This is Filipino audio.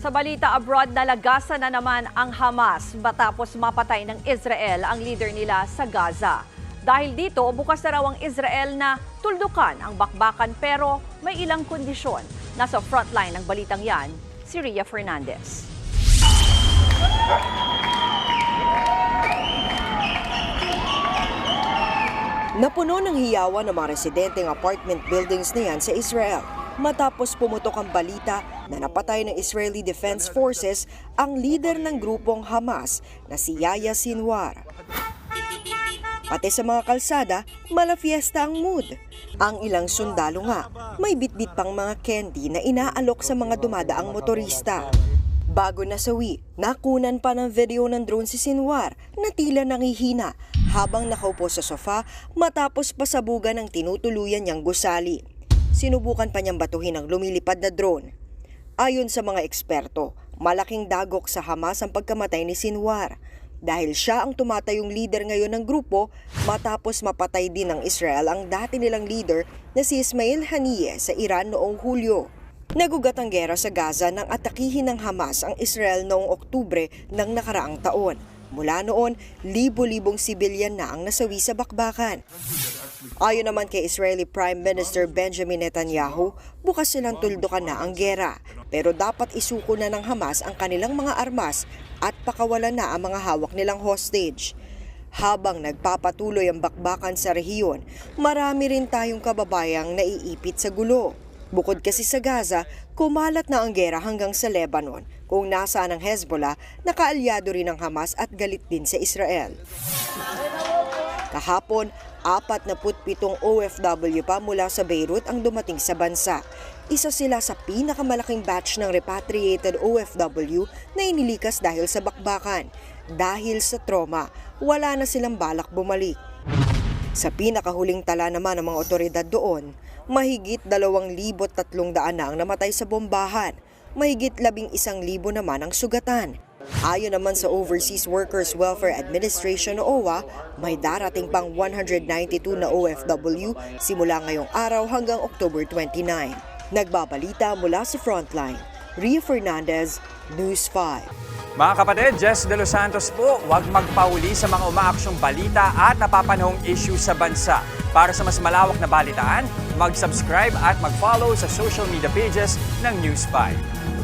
Sa balita abroad, nalagasan na naman ang Hamas matapos mapatay ng Israel ang leader nila sa Gaza. Dahil dito, bukas na raw ang Israel na tuldukan ang bakbakan pero may ilang kondisyon. Nasa frontline ng balitang yan, si Ria Fernandez. Napuno ng hiyawan ng mga residenteng apartment buildings na yan sa Israel matapos pumutok ang balita na napatay ng Israeli Defense Forces ang leader ng grupong Hamas na si Yahya Sinwar. Pati sa mga kalsada, malafiesta ang mood. Ang ilang sundalo nga, may bitbit pang mga candy na inaalok sa mga dumadaang motorista. Bago nasawi, nakunan pa ng video ng drone si Sinwar na tila nangihina habang nakaupo sa sofa matapos pasabugan ng tinutuluyan niyang gusali. Sinubukan pa niyang batuhin ang lumilipad na drone. Ayon sa mga eksperto, malaking dagok sa Hamas ang pagkamatay ni Sinwar dahil siya ang tumatayong leader ngayon ng grupo matapos mapatay din ng Israel ang dati nilang leader na si Ismail Haniyeh sa Iran noong Hulyo. Nagugat ang gera sa Gaza nang atakihin ng Hamas ang Israel noong Oktubre ng nakaraang taon. Mula noon, libo-libong sibilyan na ang nasawi sa bakbakan. Ayon naman kay Israeli Prime Minister Benjamin Netanyahu, bukas silang tuldukan na ang gera. Pero dapat isuko na ng Hamas ang kanilang mga armas at pakawalan na ang mga hawak nilang hostage. Habang nagpapatuloy ang bakbakan sa rehiyon, marami rin tayong kababayang naiipit sa gulo. Bukod kasi sa Gaza, kumalat na ang gera hanggang sa Lebanon, kung nasaan ang Hezbollah, nakaalyado rin ng Hamas at galit din sa Israel. Kahapon, 47 OFW pa mula sa Beirut ang dumating sa bansa. Isa sila sa pinakamalaking batch ng repatriated OFW na inilikas dahil sa bakbakan. Dahil sa trauma, wala na silang balak bumalik. Sa pinakahuling tala naman ng mga otoridad doon, mahigit 2,300 na ang namatay sa bombahan. Mahigit 11,000 naman ang sugatan. Ayon naman sa Overseas Workers Welfare Administration o OWA, may darating pang 192 na OFW simula ngayong araw hanggang October 29. Nagbabalita mula sa Frontline, Ria Fernandez, News 5. Mga kapatid, Jess De Los Santos po, huwag magpauli sa mga umaaksyong balita at napapanahong issue sa bansa. Para sa mas malawak na balitaan, mag-subscribe at mag-follow sa social media pages ng News 5.